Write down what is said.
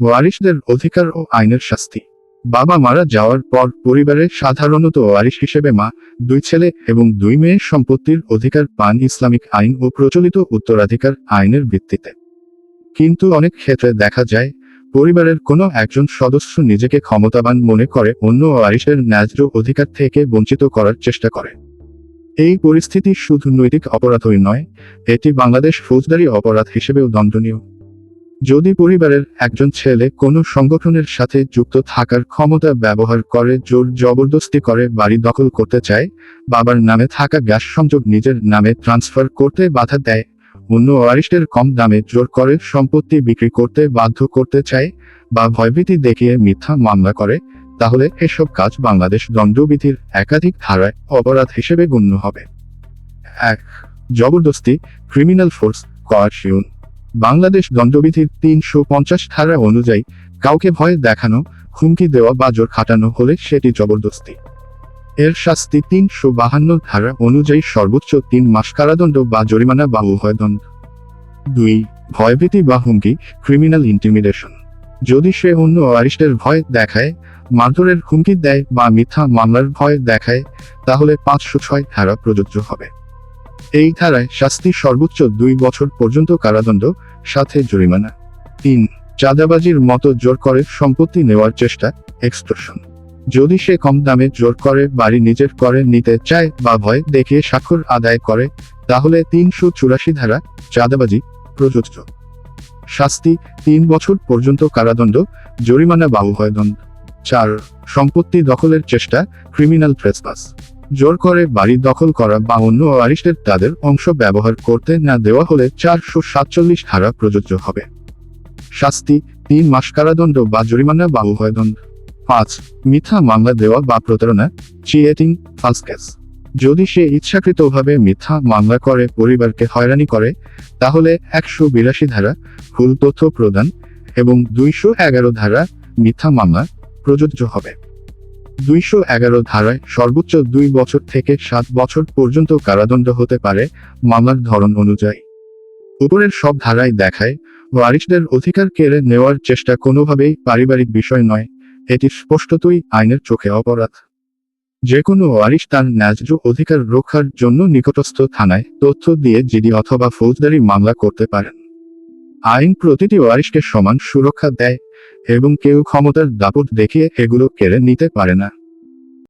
ওয়ারিশদের অধিকার ও আইনের শাস্তি। বাবা মারা যাওয়ার পর পরিবারে সাধারণত ওয়ারিশ হিসেবে মা, দুই ছেলে এবং দুই মেয়ের সম্পত্তির অধিকার পান ইসলামিক আইন ও প্রচলিত উত্তরাধিকার আইনের ভিত্তিতে। কিন্তু অনেক ক্ষেত্রে দেখা যায়, পরিবারের কোনো একজন সদস্য নিজেকে ক্ষমতাবান মনে করে অন্য ওয়ারিশের ন্যায্য অধিকার থেকে বঞ্চিত করার চেষ্টা করে। এই পরিস্থিতি শুধু নৈতিক অপরাধই নয়, এটি বাংলাদেশ ফৌজদারি অপরাধ হিসেবেও দণ্ডনীয়। যদি পরিবারের একজন ছেলে কোনো সংগঠনের সাথে যুক্ত থাকার ক্ষমতা ব্যবহার করে, জোর জবরদস্তি করে বাড়ি দখল করতে চায়, বাবার নামে থাকা গ্যাস সংযোগ নিজের নামে ট্রান্সফার করতে বাধা দেয়, অন্য ওয়ারিস্টের কম দামে জোর করে সম্পত্তি বিক্রি করতে বাধ্য করতে চায় বা ভয়ভীতি দেখিয়ে মিথ্যা মামলা করে, তাহলে এসব কাজ বাংলাদেশ দণ্ডবিধির একাধিক ধারায় অপরাধ হিসেবে গণ্য হবে। এক, জবরদস্তি, ক্রিমিনাল ফোর্স কোয়ারশিউন বাংলাদেশ দণ্ডবিধির তিনশো পঞ্চাশ ধারা অনুযায়ী কাউকে ভয় দেখানো, হুমকি দেওয়া বা জোর খাটানো হলে সেটি জবরদস্তি। এর শাস্তি তিনশো বাহান্ন ধারা অনুযায়ী সর্বোচ্চ তিন মাস কারাদণ্ড বা জরিমানা বা উভয় দণ্ড। দুই, ভয়ভীতি বা হুমকি ক্রিমিনাল ইন্টিমিডেশন যদি সে অন্য অ্যারিস্টের ভয় দেখায়, মারধরের হুমকি দেয় বা মিথ্যা মামলার ভয় দেখায়, তাহলে পাঁচশো ছয় ধারা প্রযোজ্য হবে। এই ধারায় শাস্তি সর্বোচ্চ দুই বছর পর্যন্ত কারাদণ্ড, সাথে জরিমানা। তিন, চাঁদাবাজির মতো জোর করে সম্পত্তি নেওয়ার চেষ্টা এক্সটর্শন যদি সে কম দামে জোর করে বাড়ি নিজের করে নিতে চায় বা ভয় দেখিয়ে স্বাক্ষর আদায় করে, তাহলে তিনশো চুরাশি ধারা চাঁদাবাজি প্রযোজ্য। শাস্তি তিন বছর পর্যন্ত কারাদণ্ড, জরিমানা বা উভয় দণ্ড। চার, সম্পত্তি দখলের চেষ্টা ক্রিমিনাল ট্রেসপাস জোর করে বাড়ি দখল করা বা অন্য অ্যারিস্টের তাদের অংশ ব্যবহার করতে না দেওয়া হলে চারশো সাতচল্লিশ ধারা প্রযোজ্য হবে। শাস্তি, তিন মাস কারাদণ্ড বা জরিমানা বা উভয় দণ্ড। পাঁচ, মিথ্যা মামলা দেওয়া বা প্রতারণা চিয়েটিং কেস যদি সে ইচ্ছাকৃতভাবে মিথ্যা মামলা করে, পরিবারকে হয়রানি করে, তাহলে একশো বিরাশি ধারা ভুল তথ্য প্রদান এবং দুইশো এগারো ধারা মিথ্যা মামলা প্রযোজ্য হবে। দুইশো এগারো ধারায় সর্বোচ্চ দুই বছর থেকে সাত বছর পর্যন্ত কারাদণ্ড হতে পারে মামলার ধরন অনুযায়ী। উপরের সব ধারায় দেখায় ওয়ারিশদের অধিকার কেড়ে নেওয়ার চেষ্টা কোনোভাবেই পারিবারিক বিষয় নয়, এটি স্পষ্টতই আইনের চোখে অপরাধ। যে কোনো ওয়ারিশ তার ন্যায্য অধিকার রক্ষার জন্য নিকটস্থ থানায় তথ্য দিয়ে জিডি অথবা ফৌজদারি মামলা করতে পারেন। আইন প্রতিটি ওয়ারিশকে সমান সুরক্ষা দেয় এবং কেউ ক্ষমতার দাপট দেখিয়ে এগুলো কেড়ে নিতে পারে না।